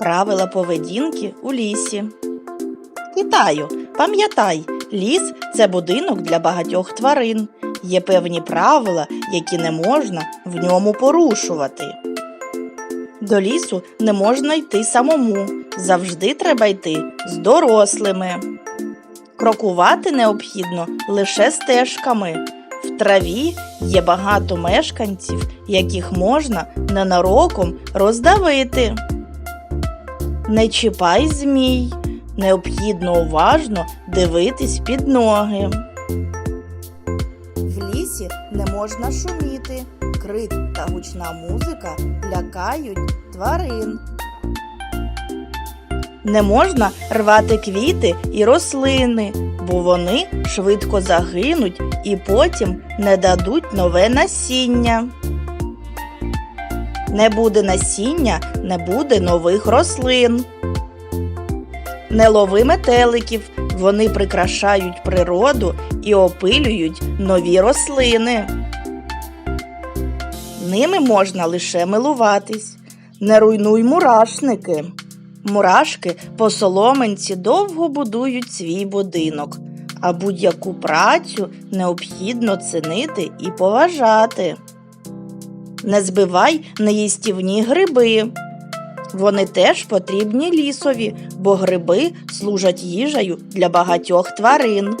Правила поведінки у лісі. Вітаю! Пам'ятай, ліс це будинок для багатьох тварин. Є певні правила, які не можна в ньому порушувати. До лісу не можна йти самому. Завжди треба йти з дорослими. Крокувати необхідно лише стежками. В траві є багато мешканців, яких можна ненароком роздавити. Не чіпай змій, необхідно уважно дивитись під ноги. В лісі не можна шуміти, крик та гучна музика лякають тварин. Не можна рвати квіти і рослини, бо вони швидко загинуть і потім не дадуть нове насіння. Не буде насіння, не буде нових рослин. Не лови метеликів, вони прикрашають природу і опилюють нові рослини. Ними можна лише милуватись. Не руйнуй мурашники. Мурашки по соломинці довго будують свій будинок, а будь-яку працю необхідно цінити і поважати. Не збивай неїстівні гриби. Вони теж потрібні лісові, бо гриби служать їжею для багатьох тварин.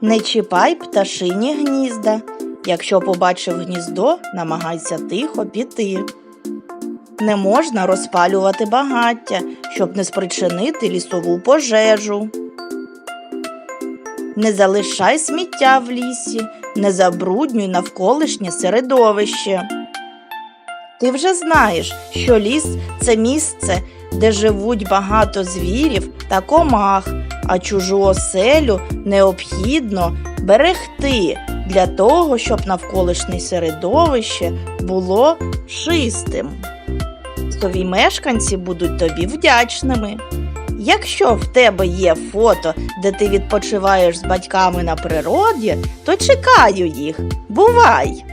Не чіпай пташині гнізда. Якщо побачив гніздо, намагайся тихо піти. Не можна розпалювати багаття, щоб не спричинити лісову пожежу. Не залишай сміття в лісі, не забруднюй навколишнє середовище. Ти вже знаєш, що ліс це місце, де живуть багато звірів та комах, а чужу оселю необхідно берегти для того, щоб навколишнє середовище було чистим. Лісові мешканці будуть тобі вдячними. Якщо в тебе є фото, де ти відпочиваєш з батьками на природі, то чекаю їх. Бувай!